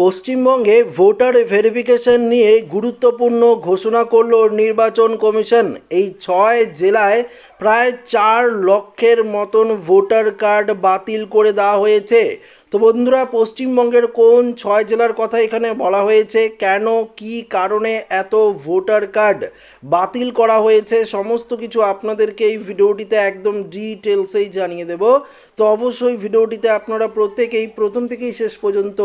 পশ্চিমবঙ্গে voter verification নিয়ে গুরুত্বপূর্ণ ঘোষণা করল নির্বাচন কমিশন। এই ছয় জেলায় প্রায় চার লক্ষের মতন ভোটার কার্ড বাতিল করে দেওয়া হয়েছে। তো বন্ধুরা, পশ্চিমবঙ্গের কোন ছয় জেলার কথা এখানে বলা হয়েছে? কেন, কি কারণে এত ভোটার কার্ড বাতিল করা হয়েছে? সমস্ত কিছু আপনাদেরকে এই ভিডিওটিতে একদম ডিটেলসেই জানিয়ে দেব। তো অবশ্যই ভিডিওটিতে আপনারা প্রত্যেকেই, প্রথম থেকেই শেষ পর্যন্ত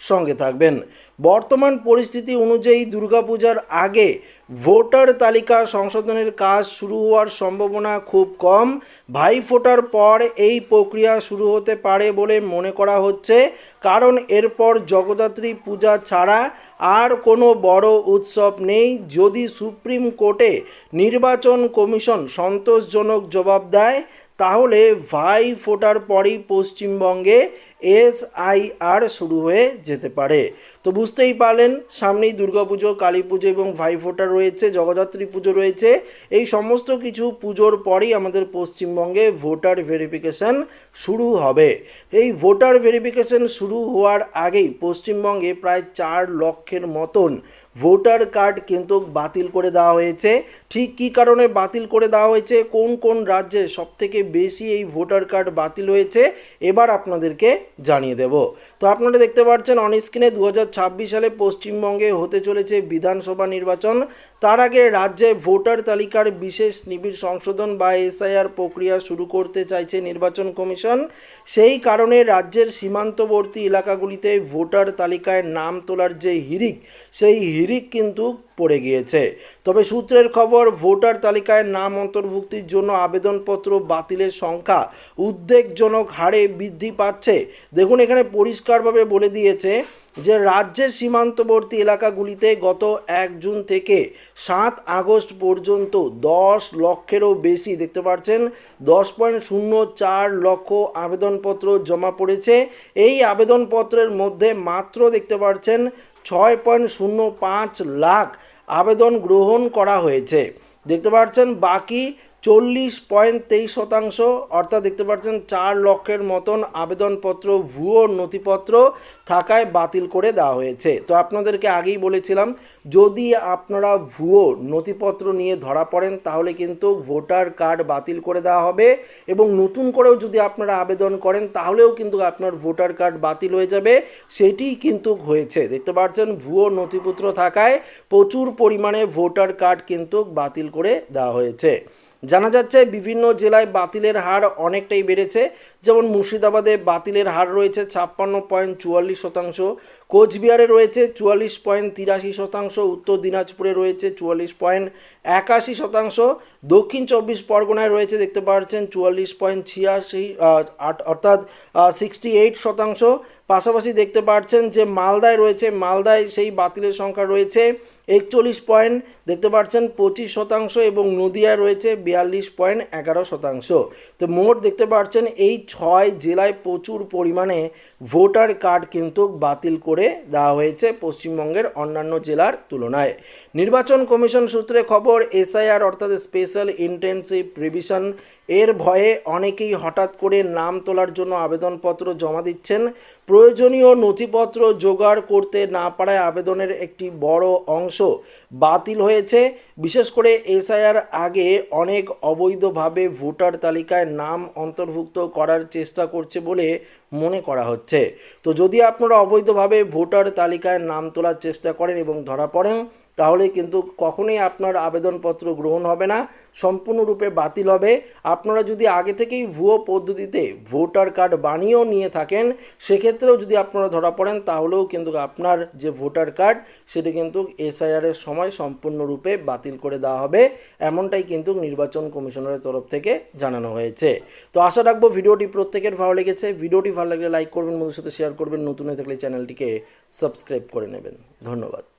সঙ্গে থাকবেন। বর্তমান পরিস্থিতি অনুযায়ী দুর্গাপূজার আগে ভোটার তালিকা সংশোধনের কাজ শুরু হওয়ার সম্ভাবনা খুব কম। ভাই ফোটার পর এই প্রক্রিয়া শুরু হতে পারে বলে মনে করা হচ্ছে। কারণ এরপর জগদ্ধাত্রী পূজা ছাড়া আর কোনো বড় উৎসব নেই। যদি সুপ্রিম কোর্টে নির্বাচন কমিশন সন্তোষজনক জবাব দেয়, তাহলে ভাই ফোটার পরই পশ্চিমবঙ্গে এসআইআর শুরু হয়ে যেতে পারে। তো বুঝতেই পারলেন, সামনেই দুর্গাপুজো কালী পুজো এবং ভাইফোঁটা রয়েছে, জগদ্ধাত্রী পুজো রয়েছে। এই সমস্ত কিছু পুজোর পরেই আমাদের পশ্চিমবঙ্গে ভোটার ভেরিফিকেশন শুরু হবে। এই ভোটার ভেরিফিকেশন শুরু হওয়ার আগেই পশ্চিমবঙ্গে প্রায় চার লক্ষের মতন ভোটার কার্ড কিন্তু বাতিল করে দেওয়া হয়েছে। ঠিক কী কারণে বাতিল করে দেওয়া হয়েছে? কোন কোন রাজ্যে সবথেকে বেশি এই ভোটার কার্ড বাতিল হয়েছে? এবার আপনাদেরকে জানিয়ে দেব। তো আপনারা দেখতে পাচ্ছেন অন স্ক্রিনে দু হাজার ছাব্বিশ সালে পশ্চিমবঙ্গে হতে চলেছে বিধানসভা নির্বাচন। তার আগে রাজ্যে ভোটার তালিকার বিশেষ নিবিড় সংশোধন বা এসআইআর প্রক্রিয়া শুরু করতে চাইছে নির্বাচন কমিশন। সেই কারণে রাজ্যের সীমান্তবর্তী এলাকাগুলিতে ভোটার তালিকায় নাম তোলার যে হিরিক সেই হিরিক কিন্তু পড়ে গিয়েছে। তবে সূত্রের খবর, ভোটার তালিকায় নাম অন্তর্ভুক্তির জন্য আবেদনপত্র বাতিলের সংখ্যা উদ্বেগজনক হারে বৃদ্ধি পাচ্ছে। দেখুন, এখানে পরিষ্কারভাবে বলে দিয়েছে যে, রাজ্যের সীমান্তবর্তী এলাকাগুলিতে গত এক জুন থেকে সাত আগস্ট পর্যন্ত দশ লক্ষেরও বেশি, দেখতে পাচ্ছেন, দশ পয়েন্ট শূন্য চার লক্ষ আবেদনপত্র জমা পড়েছে। এই আবেদনপত্রের মধ্যে মাত্র দেখতে পাচ্ছেন, ছয় পয়েন্ট শূন্য পাঁচ লাখ আবেদন গ্রহণ করা হয়েছে। দেখতে পাচ্ছেন বাকি চল্লিশ পয়েন্ট তেইশ শতাংশ, অর্থাৎ দেখতে পাচ্ছেন চার লক্ষের মতন আবেদনপত্র, ভুয়ো নথিপত্র থাকায় বাতিল করে দেওয়া হয়েছে। তো আপনাদেরকে আগেই বলেছিলাম, যদি আপনারা ভুয়ো নথিপত্র নিয়ে ধরা পড়েন, তাহলে কিন্তু ভোটার কার্ড বাতিল করে দেওয়া হবে এবং নতুন করেও যদি আপনারা আবেদন করেন, তাহলেও কিন্তু আপনার ভোটার কার্ড বাতিল হয়ে যাবে। সেটিই কিন্তু হয়েছে। দেখতে পাচ্ছেন, ভুয়ো নথিপত্র থাকায় প্রচুর পরিমাণে ভোটার কার্ড কিন্তু বাতিল করে দেওয়া হয়েছে। জানা যাচ্ছে বিভিন্ন জেলায় বাতিলের হার অনেকটাই বেড়েছে। যেমন মুর্শিদাবাদে বাতিলের হার রয়েছে ছাপ্পান্ন পয়েন্ট চুয়াল্লিশ শতাংশ, কোচবিহারে রয়েছে চুয়াল্লিশ পয়েন্ট তিরাশি শতাংশ, উত্তর দিনাজপুরে রয়েছে চুয়াল্লিশ পয়েন্ট একাশি শতাংশ, দক্ষিণ চব্বিশ পরগনায় রয়েছে দেখতে পাচ্ছেন চুয়াল্লিশ পয়েন্ট ছিয়াশি আট, অর্থাৎ সিক্সটি এইট শতাংশ। পাশাপাশি দেখতে পাচ্ছেন যে মালদায় রয়েছে, মালদায় সেই বাতিলের সংখ্যা রয়েছে একচল্লিশ পয়েন্ট, দেখতে পাচ্ছেন, পঁচিশ শতাংশ এবং নদিয়ায় রয়েছে বিয়াল্লিশ পয়েন্ট এগারো শতাংশ। তো মোট দেখতে পাচ্ছেন, এই ছয় জেলায় প্রচুর পরিমাণে ভোটার কার্ড কিন্তু বাতিল করে দেওয়া হয়েছে পশ্চিমবঙ্গের অন্যান্য জেলার তুলনায়। নির্বাচন কমিশন সূত্রে খবর, এসআইআর অর্থাৎ স্পেশাল ইন্টেন্সিভ রিভিশন এর ভয়ে অনেকেই হঠাৎ করে নাম তোলার জন্য আবেদনপত্র জমা দিচ্ছেন। প্রয়োজনীয় নথিপত্র জোগাড় করতে না পারায় আবেদনের একটি বড় অংশ বাতিল হয়েছে। বিশেষ করে এসআইআর আগে অনেক অবৈধভাবে ভোটার তালিকায় নাম অন্তর্ভুক্ত করার চেষ্টা করছে বলে মনে করা হচ্ছে। তো যদি আপনারা অবৈধভাবে ভোটার তালিকায় নাম তোলার চেষ্টা করেন এবং ধরা পড়েন তাহলে কিন্তু কখনোই আপনার আবেদনপত্র গ্রহণ হবে না, সম্পূর্ণরূপে বাতিল হবে। আপনারা যদি আগে থেকেই ভুয়ো পদ্ধতিতে ভোটার কার্ড বানিয়েও নিয়ে থাকেন, সেক্ষেত্রেও যদি আপনারা ধরা পড়েন, তাহলেও কিন্তু আপনার যে ভোটার কার্ড, সেটি কিন্তু এসআইআরের সময় সম্পূর্ণরূপে বাতিল করে দেওয়া হবে। এমনটাই কিন্তু নির্বাচন কমিশনারের তরফ থেকে জানানো হয়েছে। তো আশা রাখব ভিডিওটি প্রত্যেকের ভালো লেগেছে। ভিডিওটি ভালো লাগলে লাইক করবেন বন্ধুর সাথে শেয়ার করবেন। নতুন হয়ে থাকলে চ্যানেলটিকে সাবস্ক্রাইব করে নেবেন। ধন্যবাদ।